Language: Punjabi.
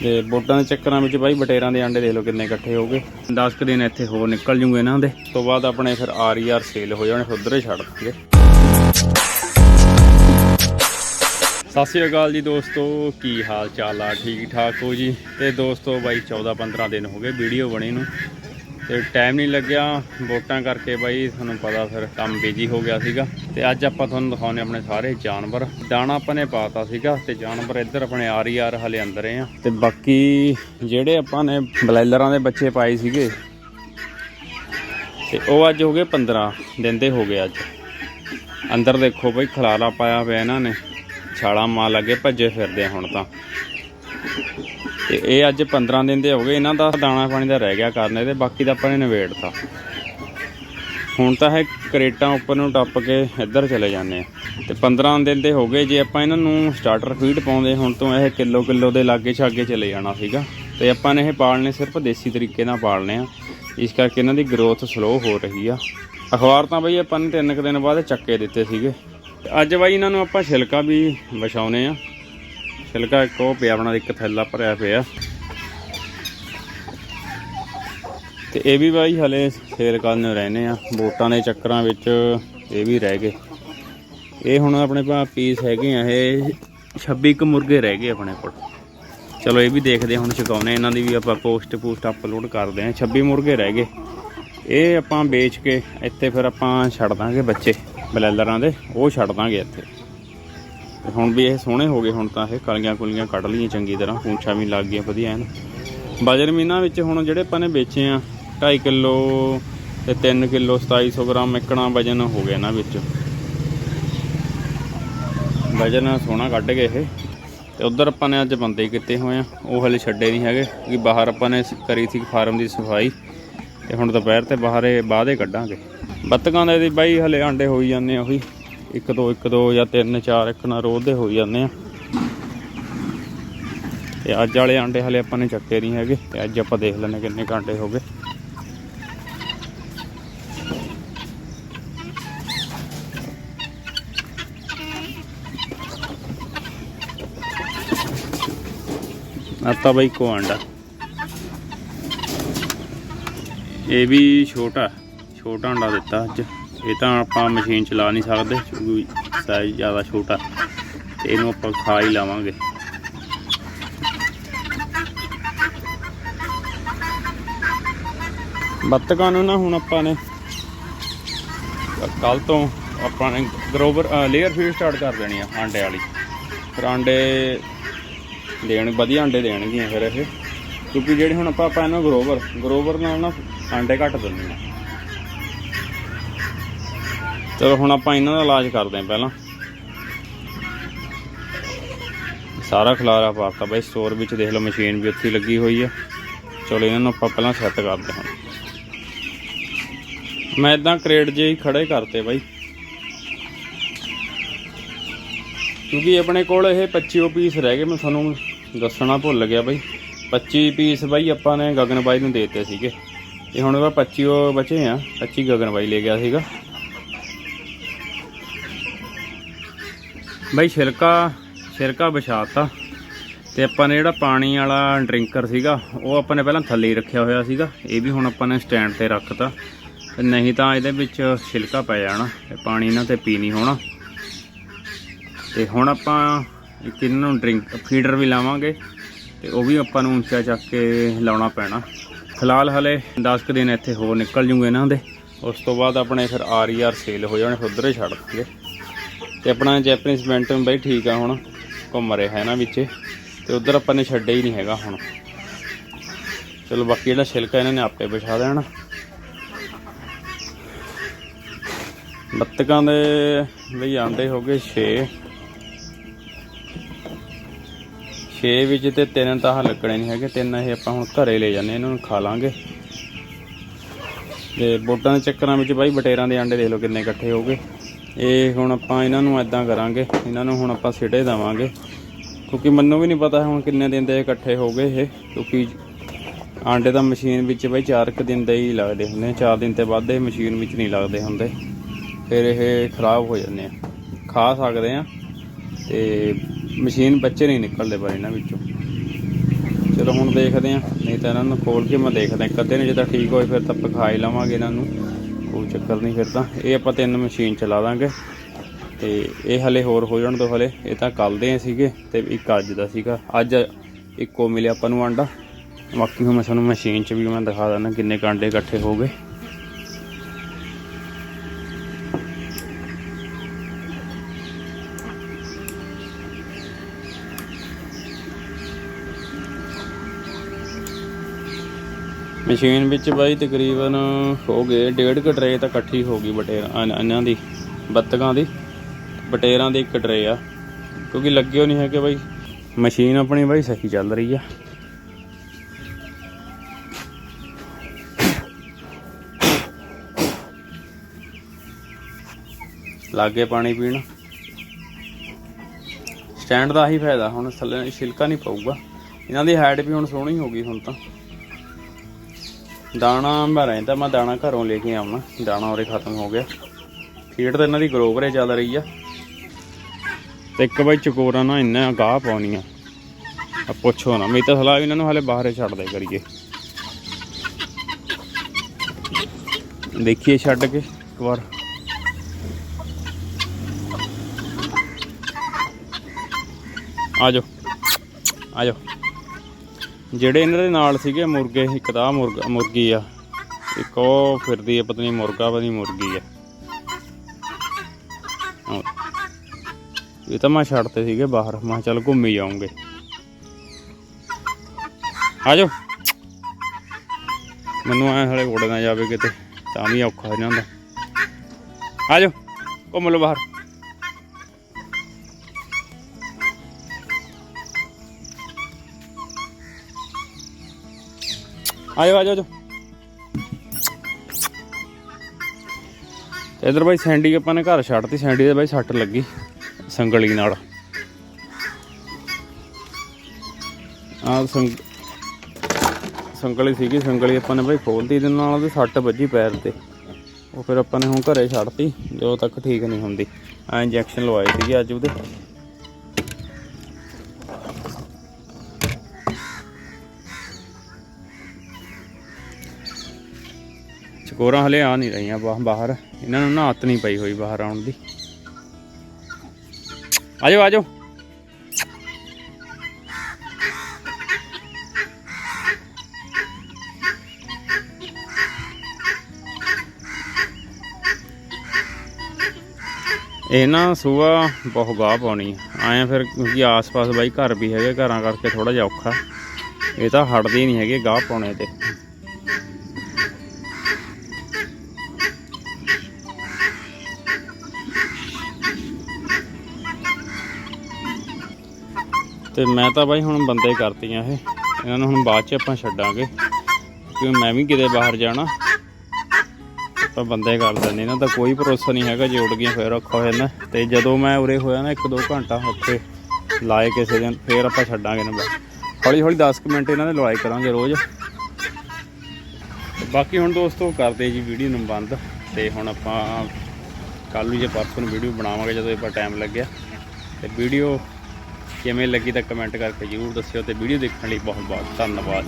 ਤੇ ਵੋਟਾਂ ਦੇ ਚੱਕਰਾਂ ਵਿੱਚ ਬਾਈ ਬਟੇਰਾਂ ਦੇ ਆਂਡੇ ਦੇ ਲਓ ਕਿੰਨੇ ਇਕੱਠੇ ਹੋ ਗਏ। 10 ਕੁ ਦਿਨ ਇੱਥੇ ਹੋਰ ਨਿਕਲ ਜੂਗੇ ਇਹਨਾਂ ਦੇ। ਉਸ ਤੋਂ ਬਾਅਦ ਆਪਣੇ ਫਿਰ ਆਰ ਸੇਲ ਹੋ ਜਾਣੇ, ਫਿਰ ਉਧਰ ਹੀ ਛੱਡ ਦਾਂਗੇ ਸਤਿ ਸ਼੍ਰੀ ਅਕਾਲ ਜੀ ਦੋਸਤੋ, ਕੀ ਹਾਲ ਚਾਲ ਆ? ਠੀਕ ਠਾਕ ਹੋ ਜੀ? ਤੇ ਦੋਸਤੋ ਬਾਈ 14 15 ਦਿਨ ਹੋ ਗਏ ਵੀਡੀਓ ਬਣੇ ਨੂੰ। ਤੇ ਟਾਈਮ ਨਹੀਂ ਲੱਗਿਆ, ਵੋਟਾਂ ਕਰਕੇ ਬਾਈ ਤੁਹਾਨੂੰ ਪਤਾ ਫਿਰ ਕੰਮ ਬਿਜ਼ੀ ਹੋ ਗਿਆ ਸੀਗਾ। ਤੇ ਅੱਜ ਆਪਾਂ ਤੁਹਾਨੂੰ ਦਿਖਾਉਣੇ ਆਪਣੇ ਸਾਰੇ ਜਾਨਵਰ। ਦਾਣਾ ਆਪਾਂ ਨੇ ਪਾਤਾ ਸੀਗਾ ਤੇ ਜਾਨਵਰ ਇੱਧਰ ਆਪਣੇ ਆਰ ਹੀ ਆਰ ਹਲੇ ਅੰਦਰ ਆ। ਤੇ ਬਾਕੀ ਜਿਹੜੇ ਆਪਾਂ ਨੇ ਬਲੈਲਰਾਂ ਦੇ ਬੱਚੇ ਪਾਏ ਸੀਗੇ, ਤੇ ਉਹ ਅੱਜ ਹੋ ਗਏ 15 ਦਿਨ ਦੇ ਹੋ ਗਏ ਅੱਜ। ਅੰਦਰ ਦੇਖੋ ਬਈ, ਖਲਾਰਾ ਪਾਇਆ ਹੋਇਆ ਇਹਨਾਂ ਨੇ। ਛਾਲਾ ਮਾਰ ਲੱਗੇ, ਭੱਜੇ ਫਿਰਦੇ ਹੁਣ ਤਾਂ। ਤੇ ਇਹ ਅੱਜ 15 ਦਿਨ ਦੇ ਹੋ ਗਏ, ਇਹਨਾਂ ਦਾ ਦਾਣਾ ਪਾਣੀ ਦਾ ਰਹਿ ਗਿਆ ਕਰਨੇ ਤੇ ਬਾਕੀ ਦਾ ਆਪਾਂ ਨੇ ਨਿਬੇੜਤਾ। ਹੁਣ ਤਾਂ ਇਹ ਕਰੇਟਾਂ ਉੱਪਰ ਨੂੰ ਟੱਪ ਕੇ ਇੱਧਰ ਚਲੇ ਜਾਂਦੇ ਆ। ਤੇ 15 ਦਿਨ ਦੇ ਹੋ ਗਏ, ਜੇ ਆਪਾਂ ਇਹਨਾਂ ਨੂੰ ਸਟਾਰਟਰ ਫੀਡ ਪਾਉਂਦੇ, ਹੁਣ ਤੋਂ ਇਹ ਕਿਲੋ ਕਿਲੋ ਦੇ ਲਾਗੇ ਛਾਗੇ ਚਲੇ ਜਾਣਾ ਸੀਗਾ। ਤੇ ਆਪਾਂ ਨੇ ਇਹ ਪਾਲਣੇ ਸਿਰਫ ਦੇਸੀ ਤਰੀਕੇ ਨਾਲ ਪਾਲਣੇ ਆ। ਇਸ ਕਰਕੇ ਇਹਨਾਂ ਦੀ ਗਰੋਥ ਸਲੋ ਹੋ ਰਹੀ ਆ। ਅਖਬਾਰ ਤਾਂ ਬਈ ਆਪਾਂ ਨੇ ਤਿੰਨ ਕੁ ਦਿਨ ਬਾਅਦ ਚੱਕੇ ਦਿੱਤੇ ਸੀਗੇ। ਤੇ ਅੱਜ ਬਾਈ ਇਹਨਾਂ ਨੂੰ ਆਪਾਂ ਛਿਲਕਾ ਵੀ ਵਿਛਾਉਨੇ ਆ। ਛਿਲਕਾ ਇੱਕ ਉਹ ਪਿਆ ਆਪਣਾ ਇੱਕ ਥੈਲਾ ਭਰਿਆ ਪਿਆ। ਤੇ ਇਹ ਵੀ ਬਾਈ ਹਲੇ ਸੇਲ ਕਰਨ ਨੂੰ ਰਹਿੰਦੇ ਆ, ਵੋਟਾਂ ਦੇ ਚੱਕਰਾਂ ਵਿੱਚ ਇਹ ਵੀ ਰਹਿ ਗਏ। ਇਹ ਹੁਣ ਆਪਣੇ ਪਾ ਪੀਸ ਹੈਗੇ ਆ, ਇਹ 26 ਕੁ ਮੁਰਗੇ ਰਹਿ ਗਏ ਆਪਣੇ ਕੋਲ। ਚਲੋ ਇਹ ਵੀ ਦੇਖਦੇ ਹਾਂ ਹੁਣ ਚੁਕਾਉਨੇ ਇਹਨਾਂ ਦੀ ਵੀ ਆਪਾਂ ਪੋਸਟ ਪੋਸਟ ਅਪਲੋਡ ਕਰਦੇ ਆ। 26 ਮੁਰਗੇ ਰਹਿ ਗਏ। ਇਹ ਆਪਾਂ ਵੇਚ ਕੇ ਇੱਥੇ ਫਿਰ ਆਪਾਂ ਛੱਡ ਦਾਂਗੇ ਬੱਚੇ, ਬਲੈਲਰਾਂ ਦੇ, ਉਹ ਛੱਡ ਦਾਂਗੇ ਇੱਥੇ। ਤੇ ਹੁਣ ਵੀ ਇਹ ਸੋਹਣੇ ਹੋ ਗਏ, ਹੁਣ ਤਾਂ ਇਹ ਕਲੀਆਂ ਕੁਲੀਆਂ ਕੱਢ ਲਈਆਂ ਚੰਗੀ ਤਰ੍ਹਾਂ ਪੂੰਛਾਂ ਵੀ ਲੱਗ ਗਈਆਂ ਵਧੀਆ ਐਨ। ਵਜਨ ਮੀਨਾ ਵਿੱਚ ਹੁਣ ਜਿਹੜੇ ਆਪਾਂ ਨੇ ਵੇਚੇ ਆ 2.5 ਕਿਲੋ ਤੇ 3 ਕਿਲੋ 2700 ਗ੍ਰਾਮ ਇਕਣਾ ਵਜਨ ਹੋ ਗਿਆ ਇਹਨਾਂ ਵਿੱਚ। ਵਜਨ ਸੋਹਣਾ ਕੱਢ ਗਏ ਇਹ। ਤੇ ਉਧਰ ਆਪਾਂ ਨੇ ਅੱਜ ਬੰਦੇ ਕੀਤੇ ਹੋਏ ਆ, ਉਹ ਹਲੇ ਛੱਡੇ ਨਹੀਂ ਹੈਗੇ, ਕਿ ਬਾਹਰ ਆਪਾਂ ਨੇ ਕਰੀ ਸੀ ਫਾਰਮ ਦੀ ਸਫ਼ਾਈ। ਤੇ ਹੁਣ ਦੁਪਹਿਰ ਤੇ ਬਾਹਰੇ ਬਾਅਦੇ ਕੱਢਾਂਗੇ। ਬੱਤਕਾਂ ਦੇ ਬਾਈ ਹਲੇ ਆਂਡੇ ਹੋਈ ਜਾਂਦੇ ਆ ਉਹੀ। ਇੱਕ ਦੋ ਇੱਕ ਦੋ ਜਾਂ ਤਿੰਨ, ਚਾਰ ਇੱਕ ਨਾ ਰੋਜ਼ ਦੇ ਹੋ ਜਾਂਦੇ ਆ। ਤੇ ਅੱਜ ਵਾਲੇ ਆਂਡੇ ਹਲੇ ਆਪਾਂ ਨੇ ਚੱਕੇ ਨਹੀਂ ਹੈਗੇ, ਤੇ ਅੱਜ ਆਪਾਂ ਦੇਖ ਲੈਣੇ ਕਿੰਨੇ ਕੁ ਆਂਡੇ ਹੋ ਗਏ। ਆਤਾ ਬਾਈ ਕੋ ਆਂਡਾ। ਇਹ ਵੀ ਛੋਟਾ ਛੋਟਾ ਆਂਡਾ ਦਿੱਤਾ ਅੱਜ। ਇਹ ਤਾਂ ਆਪਾਂ ਮਸ਼ੀਨ ਚਲਾ ਨਹੀਂ ਸਕਦੇ, ਕਿਉਂਕਿ ਸਾਈਜ਼ ਜ਼ਿਆਦਾ ਛੋਟਾ। ਤੇ ਇਹਨੂੰ ਆਪਾਂ ਖਾ ਹੀ ਲਾਵਾਂਗੇ। ਬੱਤਕਾਂ ਨੂੰ ਨਾ ਹੁਣ ਆਪਾਂ ਨੇ? ਕੱਲ ਤੋਂ ਆਪਾਂ ਨੇ ਗਰੋਵਰ ਲੇਅਰ ਫੀਡ ਸਟਾਰਟ ਕਰ ਦੇਣੀ ਆ, ਆਂਡੇ ਵਾਲੀ। ਫਿਰ ਆਂਡੇ ਦੇਣ, ਵਧੀਆ ਆਂਡੇ ਦੇਣਗੀਆਂ ਫਿਰ ਇਹ। ਕਿਉਂਕਿ ਜਿਹੜੇ ਹੁਣ ਆਪਾਂ ਆਪਾਂ ਇਹਨੂੰ ਗਰੋਵਰ ਗਰੋਵਰ ਨਾਲ ਨਾ ਆਂਡੇ ਘੱਟ ਦਿੰਦੇ ਆ। ਚਲੋ ਹੁਣ ਆਪਾਂ ਇਹਨਾਂ ਦਾ ਇਲਾਜ ਕਰਦੇ ਹਾਂ ਪਹਿਲਾਂ। ਸਾਰਾ ਖਲਾਰਾ ਪਾਤਾ ਬਈ ਸਟੋਰ ਵਿੱਚ ਦੇਖ ਲਓ ਮਸ਼ੀਨ ਵੀ ਉੱਥੇ ਲੱਗੀ ਹੋਈ ਹੈ ਚਲੋ ਇਹਨਾਂ ਨੂੰ ਆਪਾਂ ਪਹਿਲਾਂ ਸੈੱਟ ਕਰਦੇ ਹਾਂ। ਮੈਂ ਇਦਾਂ ਕ੍ਰੇਡ ਜੇ ਹੀ ਖੜੇ ਕਰਤੇ ਬਾਈ। ਕਿਉਂਕਿ ਆਪਣੇ ਕੋਲ ਇਹ 25 ਪੀਸ ਰਹਿ ਗਏ, ਮੈਂ ਤੁਹਾਨੂੰ ਦੱਸਣਾ ਭੁੱਲ ਗਿਆ ਬਾਈ। 25 ਪੀਸ ਬਾਈ ਆਪਾਂ ਨੇ ਗਗਨ ਬਾਈ ਨੂੰ ਦੇਤੇ ਸੀਗੇ। ਇਹ ਹੁਣ ਉਹਦਾ 25 ਉਹ ਬਚੇ ਆ 25 ਗਗਨ ਬਾਈ ਲੈ ਗਿਆ ਸੀਗਾ। ਬਈ ਛਿਲਕਾ ਛਿਲਕਾ ਵਿਛਾਤਾ ਤੇ ਆਪਾਂ ਨੇ ਜਿਹੜਾ ਪਾਣੀ ਵਾਲਾ ਡਰਿੰਕਰ ਸੀਗਾ, ਉਹ ਆਪਾਂ ਨੇ ਪਹਿਲਾਂ ਥੱਲੇ ਹੀ ਰੱਖਿਆ ਹੋਇਆ ਸੀਗਾ, ਇਹ ਵੀ ਹੁਣ ਆਪਾਂ ਨੇ ਸਟੈਂਡ ਤੇ ਰੱਖਤਾ। ਤੇ ਨਹੀਂ ਤਾਂ ਇਹਦੇ ਵਿੱਚ ਛਿਲਕਾ ਪੈ ਜਾਣਾ ਤੇ ਪਾਣੀ ਇਹਨਾਂ ਤੇ ਪੀ ਨਹੀਂ ਹੋਣਾ। ਤੇ ਹੁਣ ਆਪਾਂ ਇੱਕ ਇਹਨਾਂ ਨੂੰ ਡਰਿੰਕ, ਫੀਡਰ ਵੀ ਲਾਵਾਂਗੇ ਤੇ ਉਹ ਵੀ ਆਪਾਂ ਨੂੰ ਉੱਚਾ ਚੱਕ ਕੇ ਲਾਉਣਾ ਪੈਣਾ। ਫਿਲਹਾਲ ਹਲੇ 10 ਕੁ ਦਿਨ ਇੱਥੇ ਹੋਰ ਨਿਕਲ ਜੂਗੇ ਇਹਨਾਂ ਦੇ। ਉਸ ਤੋਂ ਬਾਅਦ ਆਪਣੇ ਫਿਰ ਆਰ ਸੇਲ ਹੋ ਜਾਣੇ, ਫਿਰ ਉਧਰ ਹੀ ਛੱਡ ਦਾਂਗੇ ਤੇ ਆਪਣਾ ਜੈਪਨੀਜ਼ ਮੈਂਟਮ ਬਾਈ ਠੀਕ ਆ ਹੁਣ, ਘੁੰਮ ਰਿਹਾ ਨਾ ਵਿੱਚ, ਤੇ ਉਧਰ ਆਪਾਂ ਨੇ ਛੱਡਿਆ ਹੀ ਨਹੀਂ ਹੈਗਾ ਹੁਣ। ਚਲੋ ਬਾਕੀ ਜਿਹੜਾ ਛਿਲਕਾ ਇਹਨਾਂ ਨੇ ਆਪੇ ਵਿਛਾ ਦੇਣਾ। ਬੱਤਕਾਂ ਦੇ ਬਈ ਆਂਡੇ ਹੋ ਗਏ 6 6 ਵਿੱਚ ਤੇ ਤਿੰਨ ਤਾਂ ਆਹ ਲੱਗਣੇ ਨਹੀਂ ਹੈਗੇ, ਤਿੰਨ ਇਹ ਆਪਾਂ ਹੁਣ ਘਰੇ ਲੈ ਜਾਂਦੇ ਇਹਨਾਂ ਨੂੰ ਖਾ ਲਾਂਗੇ। ਤੇ ਵੋਟਾਂ ਦੇ ਚੱਕਰਾਂ ਵਿੱਚ ਬਾਈ ਬਟੇਰਾਂ ਦੇ ਆਂਡੇ ਦੇਖ ਲਓ ਕਿੰਨੇ ਇਕੱਠੇ ਹੋ ਗਏ। ਇਹ ਹੁਣ ਆਪਾਂ ਇਹਨਾਂ ਨੂੰ ਐਦਾਂ ਕਰਾਂਗੇ, ਇਹਨਾਂ ਨੂੰ ਹੁਣ ਆਪਾਂ ਸਿੱਟੇ ਦੇਵਾਂਗੇ। ਕਿਉਂਕਿ ਮੈਨੂੰ ਵੀ ਨਹੀਂ ਪਤਾ ਹੁਣ ਕਿੰਨੇ ਦਿਨ ਦੇ ਇਕੱਠੇ ਹੋ ਗਏ ਇਹ, ਕਿਉਂਕਿ ਆਂਡੇ ਤਾਂ ਮਸ਼ੀਨ ਵਿੱਚ ਬਈ 4 ਕੁ ਦਿਨ ਦੇ ਹੀ ਲੱਗਦੇ ਹੁੰਦੇ 4 ਦਿਨ ਤੇ ਵੱਧ ਇਹ ਮਸ਼ੀਨ ਵਿੱਚ ਨਹੀਂ ਲੱਗਦੇ ਹੁੰਦੇ। ਫਿਰ ਇਹ ਖਰਾਬ ਹੋ ਜਾਂਦੇ ਆ, ਖਾ ਸਕਦੇ ਆ, ਤੇ ਮਸ਼ੀਨ ਬੱਚੇ ਨਹੀਂ ਨਿਕਲਦੇ ਪਰ ਇਹਨਾਂ ਵਿੱਚੋਂ। ਚਲੋ ਹੁਣ ਦੇਖਦੇ ਆ, ਨਹੀਂ ਤਾਂ ਇਹਨਾਂ ਨੂੰ ਖੋਲ ਕੇ ਮੈਂ ਦੇਖਦਾ, ਇੱਕ ਅੱਧੇ ਨੇ ਜੇ ਤਾਂ ਠੀਕ ਹੋਏ, ਫਿਰ ਤਾਂ ਆਪਾਂ ਖਾ ਹੀ ਲਵਾਂਗੇ ਇਹਨਾਂ ਨੂੰ। ਕੋਈ ਚੱਕਰ ਨਹੀਂ ਫਿਰ ਤਾਂ। ਇਹ ਆਪਾਂ ਤਿੰਨ ਮਸ਼ੀਨ ਚਲਾ ਦਾਂਗੇ। ਤੇ ਇਹ ਹਲੇ ਹੋਰ ਹੋ ਜਾਣ ਤੋਂ ਹਲੇ। ਇਹ ਤਾਂ ਕੱਲ ਦੇ ਸੀਗੇ ਤੇ ਇੱਕ ਅੱਜ ਦਾ ਸੀਗਾ। ਅੱਜ ਇੱਕੋ ਮਿਲਿਆ ਆਪਾਂ ਨੂੰ ਆਂਡਾ। ਬਾਕੀ ਹੁਣ ਮੈਂ ਤੁਹਾਨੂੰ ਮਸ਼ੀਨ 'ਚ ਵੀ ਮੈਂ ਦਿਖਾ ਦਿੰਦਾ ਕਿੰਨੇ ਕਾਂਡੇ ਇਕੱਠੇ ਹੋ ਗਏ। ਮਸ਼ੀਨ ਵਿੱਚ ਬਾਈ ਤਕਰੀਬਨ ਹੋ ਗਏ, ਡੇਢ ਕੁ ਟਰੇ ਤਾਂ ਇਕੱਠੀ ਹੋ ਗਈ ਬਟੇਰਾਂ ਇਹਨਾਂ ਦੀ, ਬੱਤਕਾਂ ਦੀ, ਬਟੇਰਾਂ ਦੀ ਇੱਕ ਟਰੇ ਆ। ਕਿਉਂਕਿ ਲੱਗਿਓ ਨਹੀਂ ਹੈ ਕਿ ਬਾਈ। ਮਸ਼ੀਨ ਆਪਣੀ ਬਾਈ ਸਹੀ ਚੱਲ ਰਹੀ ਆ। ਲਾਗੇ ਪਾਣੀ ਪੀਣ। ਸਟੈਂਡ ਦਾ ਹੀ ਫਾਇਦਾ, ਹੁਣ ਥੱਲੇ ਛਿਲਕਾ ਨਹੀਂ ਪਊਗਾ। ਇਹਨਾਂ ਦੀ ਹਾਈਟ ਵੀ ਹੁਣ ਸੋਹਣੀ ਹੋ ਗਈ ਹੁਣ ਤਾਂ। ਦਾਣਾ ਮੈਂ ਰਹਿੰਦਾ, ਮੈਂ ਦਾਣਾ ਘਰੋਂ ਲੈ ਕੇ ਆਉਣਾ। ਦਾਣਾ ਉਰੇ ਖਤਮ ਹੋ ਗਿਆ। ਫੀਡ ਤਾਂ ਇਹਨਾਂ ਦੀ ਗਰੋਵਰੇ ਚੱਲ ਰਹੀ ਆ। ਤੇ ਇੱਕ ਬਈ ਚਕੋਰਾ ਨਾ ਇੰਨਾ ਗਾਹ ਪਾਉਣੀ ਆ ਆ ਪੁੱਛੋ ਨਾ, ਮੇਰੀ ਤਾਂ ਸਲਾਹ ਵੀ ਇਹਨਾਂ ਨੂੰ ਹਲੇ ਬਾਹਰੇ ਛੱਡ ਦੇ ਕਰੀਏ। ਦੇਖੀਏ ਛੱਡ ਕੇ ਇੱਕ ਵਾਰ। ਆ ਜਾਓ। ਆ ਜਾਓ। ਜਿਹੜੇ ਇਹਨਾਂ ਦੇ ਨਾਲ ਸੀਗੇ, ਮੁਰਗੇ, ਇੱਕ ਤਾਂ ਆਹ ਮੁਰਗਾ, ਮੁਰਗੀ ਆ, ਇੱਕ ਉਹ ਫਿਰਦੀ ਆ, ਪਤਾ ਨਹੀਂ ਮੁਰਗਾ, ਪਤਾ ਨਹੀਂ ਮੁਰਗੀ ਆ। ਇਹ ਤਾਂ ਮੈਂ ਛੱਡਤੇ ਸੀਗੇ ਬਾਹਰ, ਮੈਂ ਕਿਹਾ ਚੱਲ ਘੁੰਮੀ ਹੀ ਜਾਉਂਗੇ ਆ ਜਾਓ ਮੈਨੂੰ ਐ ਹਲੇ ਉੱਡ ਨਾ ਜਾਵੇ ਕਿਤੇ, ਤਾਂ ਵੀ ਔਖਾ ਹੋ ਜਾਂਦਾ ਆ ਜਾਓ ਘੁੰਮ ਲਓ ਬਾਹਰ। ਆਜੋ ਆਜੋ ਆਜੋ। ਤੇ ਇਧਰ ਬਾਈ ਸੈਂਡੀ ਆਪਾਂ ਨੇ ਘਰ ਛੱਡਤੀ, ਸੈਂਡੀ ਦੇ ਬਾਈ ਸੱਟ ਲੱਗੀ ਸੰਗਲੀ ਨਾਲ। ਆ ਸੰਗ, ਸੰਗਲੀ ਸੀਗੀ, ਸੰਗਲੀ ਆਪਾਂ ਨੇ ਬਾਈ ਖੋਲਤੀ, ਇਹਦੇ ਨਾਲ ਉਹਦੇ ਸੱਟ ਵੱਜੀ ਪੈਰ ਤੇ। ਉਹ ਫਿਰ ਆਪਾਂ ਨੇ ਹੁਣ ਘਰੇ ਛੱਡਤੀ, ਜਦੋਂ ਤੱਕ ਠੀਕ ਨਹੀਂ ਹੁੰਦੀ। ਆ ਇੰਜੈਕਸ਼ਨ ਲਵਾਏ ਸੀਗੇ ਅੱਜ ਉਹਦੇ। ਚਕੋਰਾਂ ਹਲੇ ਆ ਨਹੀਂ ਰਹੀਆਂ ਬਾਹ- ਬਾਹਰ। ਇਹਨਾਂ ਨੂੰ ਨਾ ਆਤ ਨਹੀਂ ਪਈ ਹੋਈ ਬਾਹਰ ਆਉਣ ਦੀ। ਆਜੋ ਆਜੋ। ਇਹ ਨਾ ਸੁਬਾ ਬਹੁਤ ਗਾਹ ਪਾਉਣੀ ਆਇਆ ਫਿਰ ਕਿਉਂਕਿ ਆਸ-ਪਾਸ ਬਾਈ ਘਰ ਵੀ ਹੈਗੇ, ਘਰਾਂ ਕਰਕੇ ਥੋੜਾ ਜਿਹਾ ਔਖਾ। ਇਹ ਤਾਂ ਹਟਦੇ ਨਹੀਂ ਹੈਗੇ ਗਾਹ ਪਾਉਣੇ ਤੇ। ਤੇ ਮੈਂ ਤਾਂ ਬਾਈ ਹੁਣ ਬੰਦੇ ਕਰਤੀਆਂ ਇਹ। ਇਹਨਾਂ ਨੂੰ ਹੁਣ ਬਾਅਦ ਚ ਆਪਾਂ ਛੱਡਾਂਗੇ। ਕਿਉਂਕਿ ਮੈਂ ਵੀ ਕਿਤੇ ਬਾਹਰ ਜਾਣਾ। ਆਪਾਂ ਬੰਦੇ ਕਰ ਦਿੰਦੇ ਇਹਨਾਂ ਦਾ ਕੋਈ ਭਰੋਸਾ ਨਹੀਂ ਹੈਗਾ, ਜੇ ਉੱਡ ਗਈਆਂ ਫੇਰ ਔਖਾ ਹੋ ਜਾਂਦਾ। ਤੇ ਜਦੋਂ ਮੈਂ ਉਰੇ ਹੋਇਆ ਨਾ 1-2 ਘੰਟਾ ਉੱਥੇ ਲਾਏ ਕਿਸੇ ਦਿਨ, ਫੇਰ ਆਪਾਂ ਛੱਡਾਂਗੇ ਇਹਨਾਂ ਨੂੰ। ਹੌਲੀ ਹੌਲੀ 10 ਕੁ ਮਿੰਟ ਇਹਨਾਂ ਦੇ ਲਵਾਏ ਕਰਾਂਗੇ ਰੋਜ਼। ਤੇ ਬਾਕੀ ਹੁਣ ਦੋਸਤੋ, ਕਰਦੇ ਜੀ ਵੀਡੀਓ ਨੂੰ ਬੰਦ। ਤੇ ਹੁਣ ਆਪਾਂ ਕੱਲ ਨੂੰ ਜੇ ਪਰਸੋਂ ਨੂੰ ਵੀਡੀਓ ਬਣਾਵਾਂਗੇ ਜਦੋਂ ਆਪਾਂ ਟਾਈਮ ਲੱਗਿਆ। ਤੇ ਵੀਡੀਓ ਕਿਵੇਂ ਲੱਗੀ ਤਾਂ ਕਮੈਂਟ ਕਰਕੇ ਜਰੂਰ ਦੱਸਿਓ ਤੇ ਵੀਡੀਓ ਦੇਖਣ ਲਈ ਬਹੁਤ ਬਹੁਤ ਧੰਨਵਾਦ।